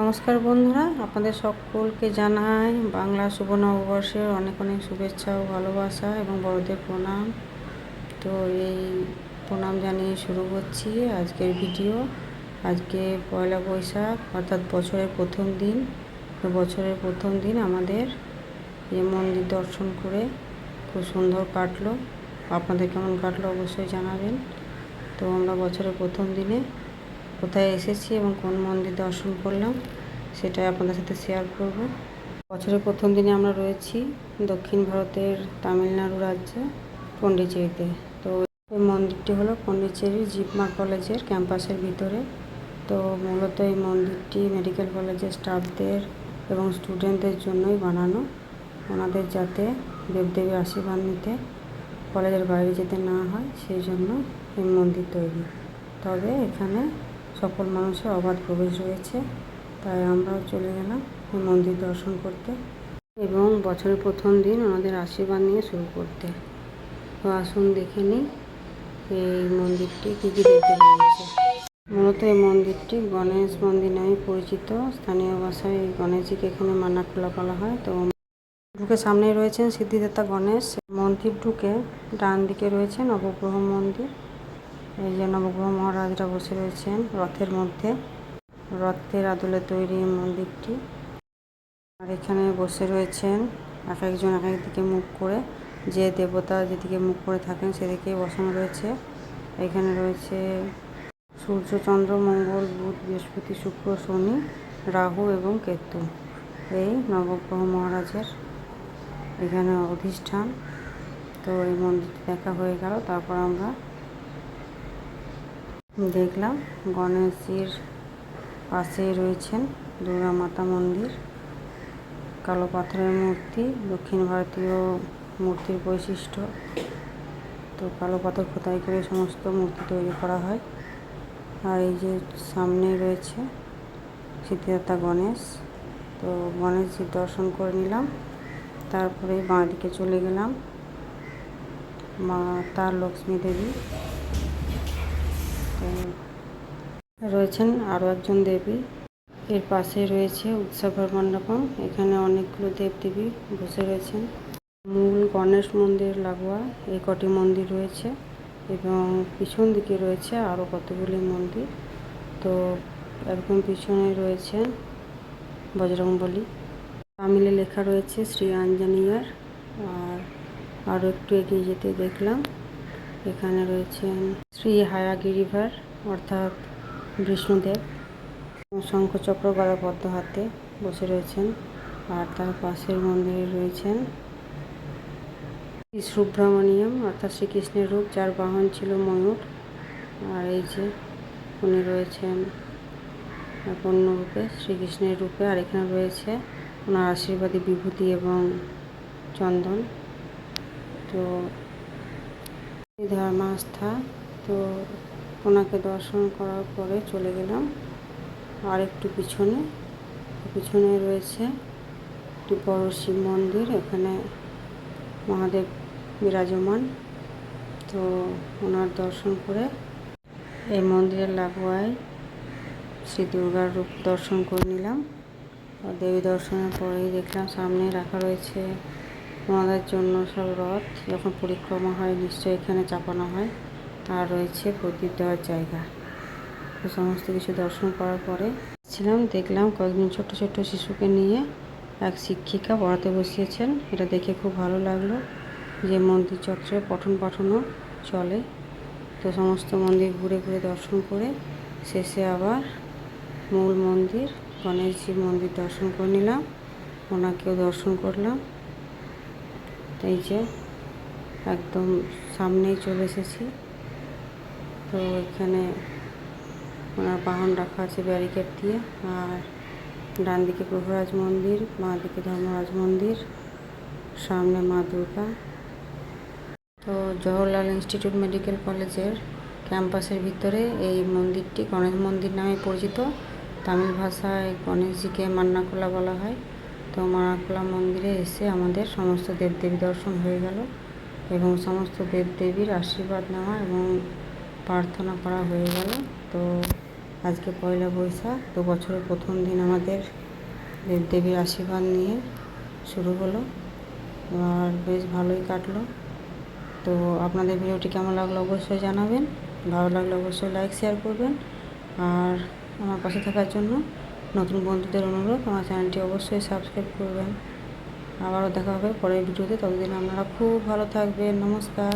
নমস্কার বন্ধুরা, আপনাদের সকলকে জানাই বাংলা শুভ নববর্ষের অনেক অনেক শুভেচ্ছা ও ভালোবাসা এবং বড়দের প্রণাম। তো এই প্রণাম জানিয়ে শুরু করছি আজকের ভিডিও। আজকে পয়লা বৈশাখ, অর্থাৎ বছরের প্রথম দিন। তো বছরের প্রথম দিন আমাদের এই মন্দির দর্শন করে খুব সুন্দর কাটলো। আপনাদের কেমন কাটলো অবশ্যই জানাবেন। তো আমরা বছরের প্রথম দিনে কোথায় এসেছি এবং কোন মন্দির দর্শন করলাম, সেটাই আপনাদের সাথে শেয়ার করব। বছরের প্রথম দিনে আমরা রয়েছি দক্ষিণ ভারতের তামিলনাড়ু রাজ্যে, পন্ডিচেরিতে। তো এই মন্দিরটি হলো পন্ডিচেরি জিপমা কলেজের ক্যাম্পাসের ভিতরে। তো মূলত এই মন্দিরটি মেডিকেল কলেজের স্টাফদের এবং স্টুডেন্টদের জন্যই বানানো। ওনাদের যাতে দেবদেবীর আশীর্বাদ নিতে কলেজের বাইরে যেতে না হয়, সেই জন্য এই মন্দির তৈরি। তবে এখানে সকল মানুষের অবাধ প্রবেশ রয়েছে, তাই আমরাও চলে গেলাম এই মন্দির দর্শন করতে এবং বছরের প্রথম দিন ওনাদের আশীর্বাদ নিয়ে শুরু করতে। তো আসুন দেখে নিই এই মন্দিরটি কী কী দেখতে রয়েছে মূলত এই মন্দিরটি গণেশ মন্দির নামে পরিচিত। স্থানীয় ভাষায় এই গণেশজিকে এখানে মানা খোলা বলা হয়। তো ঢুকে সামনে রয়েছেন সিদ্ধিদাতা গণেশ। মন্দির ঢুকে ডান দিকে রয়েছে নবগ্রহ মন্দির। এই যে নবগ্রহ মহারাজরা বসে রয়েছেন রথের মধ্যে। রথের আদলে তৈরি মন্দিরটি। আর এখানে বসে রয়েছেন এক একজন এক একদিকে মুখ করে। যে দেবতা যেদিকে মুখ করে থাকেন সেদিকে বসানো রয়েছে। এখানে রয়েছে সূর্য, চন্দ্র, মঙ্গল, বুধ, বৃহস্পতি, শুক্র, শনি, রাহু এবং কেতু। এই নবগ্রহ মহারাজের এখানে অধিষ্ঠান। তো এই মন্দিরটি দেখা হয়ে গেল। তারপর আমরা দেখলাম গণেশজির পাশেই রয়েছেন দুর্গা মাতা মন্দির, কালো পাথরের মূর্তি, দক্ষিণ ভারতীয় মূর্তির বৈশিষ্ট্য। তো কালো পাথর খোদাই করে সমস্ত মূর্তি তৈরি করা হয়। আর এই যে সামনে রয়েছে সিদ্ধিদাতা গণেশ। তো গণেশজির দর্শন করে নিলাম, তারপরে বাঁ দিকে চলে গেলাম মা তার লক্ষ্মী দেবী। রয়েছেন আরও একজন দেবী। এর পাশে রয়েছে উৎসবের মণ্ডপম। এখানে অনেকগুলো দেবদেবী বসে রয়েছেন। মূল গণেশ মন্দির লাগোয়া, এই কটি মন্দির রয়েছে এবং পিছন দিকে রয়েছে আরও কতগুলি মন্দির। তো একদম পিছনে রয়েছে বজরংবলী। তামিলে লেখা রয়েছে শ্রী আঞ্জানিয়ার। আর আরও একটু এগিয়ে যেতে দেখলাম। এখানে রয়েছেন শ্রী হায়াগিরিভার অর্থাৎ বিষ্ণুদেব। শঙ্খচক্র গদা পদ্ম হাতে বসে রয়েছেন আর তার পাশের মন্দিরে রয়েছেন সুব্রমণিয়ম, অর্থাৎ শ্রীকৃষ্ণের রূপ, যার বাহন ছিল ময়ূর। আর এই যে উনি রয়েছেন অন্য রূপে শ্রীকৃষ্ণের রূপে, আর এখানে রয়েছে ওনার আশীর্বাদী বিভূতি এবং চন্দন। তো ধর্মাস্থা তো ওনাকে দর্শন করার পরে চলে গেলাম আর একটু পিছনে। পিছনে রয়েছে একটি বড় শিব মন্দির, এখানে মহাদেব বিরাজমান। তো ওনার দর্শন করে এই মন্দিরের লাগোয়ায় শ্রী দুর্গার রূপ দর্শন করে নিলাম। দেবী দর্শনের পরেই দেখলাম সামনে রাখা রয়েছে ওনাদের জন্য সব রথ। যখন পরিক্রমা হয়, নিশ্চয়ই এখানে চাপানো হয়। আর রয়েছে প্রদীপ দেওয়ার জায়গা। তো সমস্ত কিছু দর্শন করার পরে ছিলাম দেখলাম কয়েকজন ছোট ছোট শিশুকে নিয়ে এক শিক্ষিকা পড়াতে বসিয়েছেন। এটা দেখে খুব ভালো লাগল যে মন্দির চত্বরে পঠন পাঠনও চলে। তো সমস্ত মন্দির ঘুরে ঘুরে দর্শন করে শেষে আবার মূল মন্দির গণেশজি মন্দির দর্শন করে নিলাম। ওনাকেও দর্শন করলাম। এই যে, একদম সামনেই চলে এসেছি। তো এখানে ওনার বাহন রাখা আছে ব্যারিকেড দিয়ে, আর ডান দিকে প্রভুরাজ মন্দির, মা দিকে ধর্মরাজ মন্দির, সামনে মা দুর্গা। তো জওহরলাল ইনস্টিটিউট মেডিকেল কলেজের ক্যাম্পাসের ভিতরে এই মন্দিরটি গণেশ মন্দির নামে পরিচিত। তামিল ভাষায় গণেশজিকে মান্নাকোলা বলা হয়। তো মান্নাকোলা মন্দিরে এসে আমাদের সমস্ত দেবদেবী দর্শন হয়ে গেল এবং সমস্ত দেবদেবীর আশীর্বাদ নেওয়া এবং প্রার্থনা করা হয়ে গেল। তো আজকে পয়লা বৈশাখ, তো বছরের প্রথম দিন আমাদের দেবদেবীর আশীর্বাদ নিয়ে শুরু হলো আর বেশ ভালোই কাটলো। তো আপনাদের ভিডিওটি কেমন লাগল অবশ্যই জানাবেন, ভালো লাগলে অবশ্যই লাইক শেয়ার করবেন আর আমার পাশে থাকার জন্য নতুন বন্ধুদের অনুরোধ, আমার চ্যানেলটি অবশ্যই সাবস্ক্রাইব করবেন। আবারও দেখা হবে পরের ভিডিওতে, ততদিন আপনারা খুব ভালো থাকবেন, নমস্কার।